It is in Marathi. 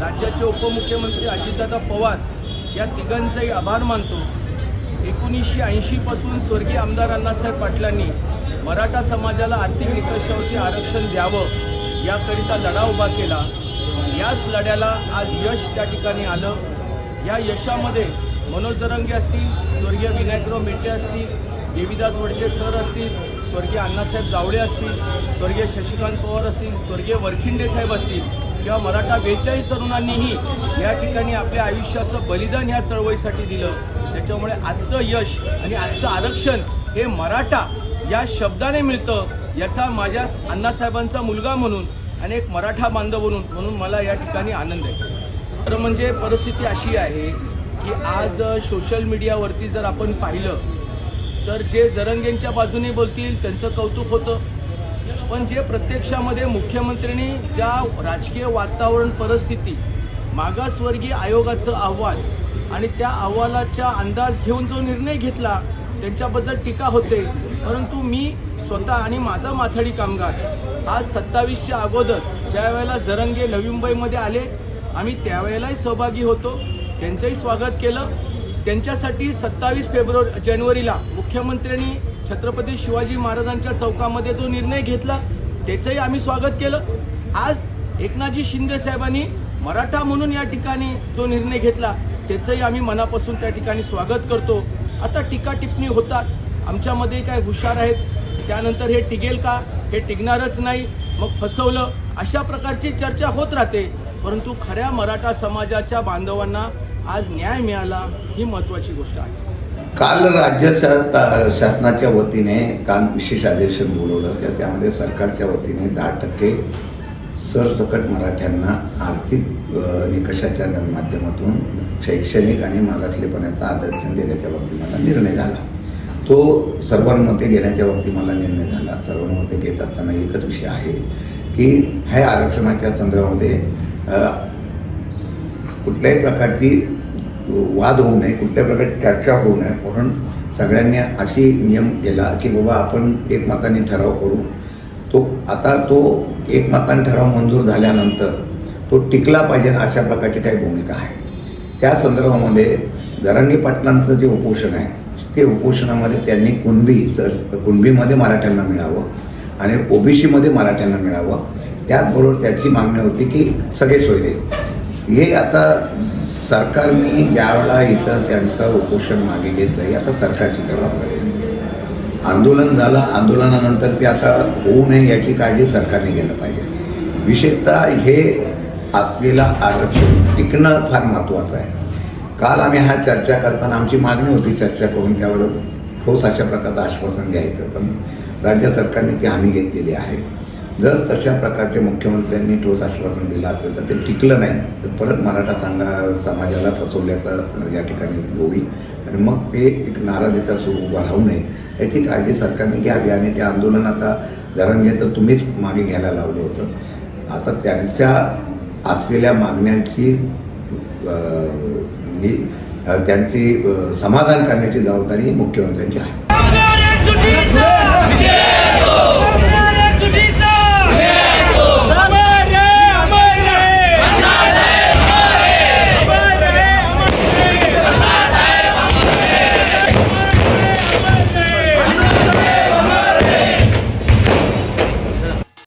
राज्याचे उपमुख्यमंत्री अजितदादा पवार या तिघांचाही आभार मानतो. एकोणीसशे ऐंशीपासून स्वर्गीय आमदार अण्णासाहेब पाटलांनी मराठा समाजाला आर्थिक निकषावरती आरक्षण द्यावं याकरिता लढा उभा केला. याच लढ्याला आज यश त्या ठिकाणी आलं. या यशामध्ये मनोजरंगे असतील स्वर्गीय विनायकराव मेटे असतील देवीदास वडके सर असतील स्वर्गीय अण्णासाहेब जावळे असतील स्वर्गीय शशिकांत पवार असतील स्वर्गीय वरखिंडे साहेब असतील किंवा मराठा बेचाळीस तरुणांनीही या ठिकाणी आपल्या आयुष्याचं बलिदान या चळवळीसाठी दिलं. त्याच्यामुळे आजचं यश आणि आजचं आरक्षण हे मराठा या शब्दाने मिळतं याचा माझ्या अण्णासाहेबांचा मुलगा म्हणून आणि एक मराठा बांधव म्हणून म्हणून मला या ठिकाणी आनंद आहे. तर म्हणजे परिस्थिती अशी आहे की आज सोशल मीडियावरती जर आपण पाहिलं तर जे जरंगेंच्या बाजूने बोलतील त्यांचं कौतुक होतं. पण जे प्रत्यक्षामध्ये मुख्यमंत्र्यांनी ज्या राजकीय वातावरण परिस्थिती मागासवर्गीय आयोगाचं अहवाल आणि त्या अहवालाचा अंदाज घेऊन जो निर्णय घेतला त्यांच्याबद्दल टीका होते. परंतु मी स्वतः आणि माझा माथाडी कामगार आज सत्तावीसच्या अगोदर ज्या वेळेला जरंगे नवी मुंबईमध्ये आले आम्ही त्यावेळेलाही सहभागी होतो. त्यांचंही स्वागत केलं. त्यांच्यासाठी सत्तावीस फेब्रुवारी जानेवारीला मुख्यमंत्र्यांनी छत्रपती शिवाजी महाराजांच्या चौकामध्ये जो निर्णय घेतला त्याचंही आम्ही स्वागत केलं. आज एकनाथजी शिंदे साहेबांनी मराठा म्हणून या ठिकाणी जो निर्णय घेतला त्याचंही आम्ही मनापासून त्या ठिकाणी स्वागत करतो. आता टीका टिप्पणी होतात. आमच्यामध्ये काय हुशार आहेत त्यानंतर हे टिकेल का? हे टिकणारच नाही. मग फसवलं. अशा प्रकारची चर्चा होत राहते. परंतु खऱ्या मराठा समाजाच्या बांधवांना आज न्याय मिळाला ही महत्त्वाची गोष्ट आहे. काल राज्य शासनाच्या वतीने काल विशेष अधिवेशन बोलवलं तर त्यामध्ये सरकारच्या वतीने दहा टक्के सरसकट मराठ्यांना आर्थिक निकषाच्या माध्यमातून शैक्षणिक आणि मागासलेपणाचा आरक्षण देण्याच्या बाबतीत मला निर्णय झाला. तो सर्वांमध्ये घेण्याच्या बाबतीत मला निर्णय झाला. सर्वांमध्ये घेत असताना एकच विषय आहे की ह्या आरक्षणाच्या संदर्भामध्ये कुठल्याही प्रकारची वाद होऊ नये कुठल्याही प्रकारची चर्चा होऊ नये म्हणून सगळ्यांनी अशी नियम केला की बाबा आपण एकमताने ठराव करू. तो आता तो एकमताने ठराव मंजूर झाल्यानंतर तो टिकला पाहिजे अशा प्रकारची काही भूमिका आहे. त्या संदर्भामध्ये दरंगी पाटलांचं जे उपोषण आहे ते उपोषणामध्ये त्यांनी कुणबी सर कुणबीमध्ये मराठ्यांना मिळावं आणि ओबीसीमध्ये मराठ्यांना मिळावं त्याचबरोबर त्याची मागणी होती की सगळे सोयरे. हे आता सरकारने ज्यावेळेला इथं त्यांचं उपोषण मागे घेतलं हे आता सरकारची जबाबदारी आहे. आंदोलन झालं आंदोलनानंतर ते आता होऊ नये याची काळजी सरकारने घेणं पाहिजे. विशेषतः हे असलेलं आरक्षण टिकणं फार महत्त्वाचं आहे. काल आम्ही हा चर्चा करताना आमची मागणी होती चर्चा करून त्यावर ठोस अशा प्रकारचं आश्वासन घ्यायचं पण राज्य सरकारने ती हमी घेतलेली आहे. जर तशा प्रकारचे मुख्यमंत्र्यांनी ठोस आश्वासन दिलं असेल तर ते टिकलं नाही तर परत मराठा सांगा समाजाला फसवल्याचं या ठिकाणी होईल. आणि मग ते एक नाराजीचा सूर उभा राहू नये. याची काळजी सरकारने घ्यावी आणि ते आंदोलन आता जरंगे तुम्हीच मागे घ्यायला लावलं होतं. आता त्यांच्या असलेल्या मागण्यांची त्यांची समाधान करण्याची जबाबदारी ही मुख्यमंत्र्यांची आहे.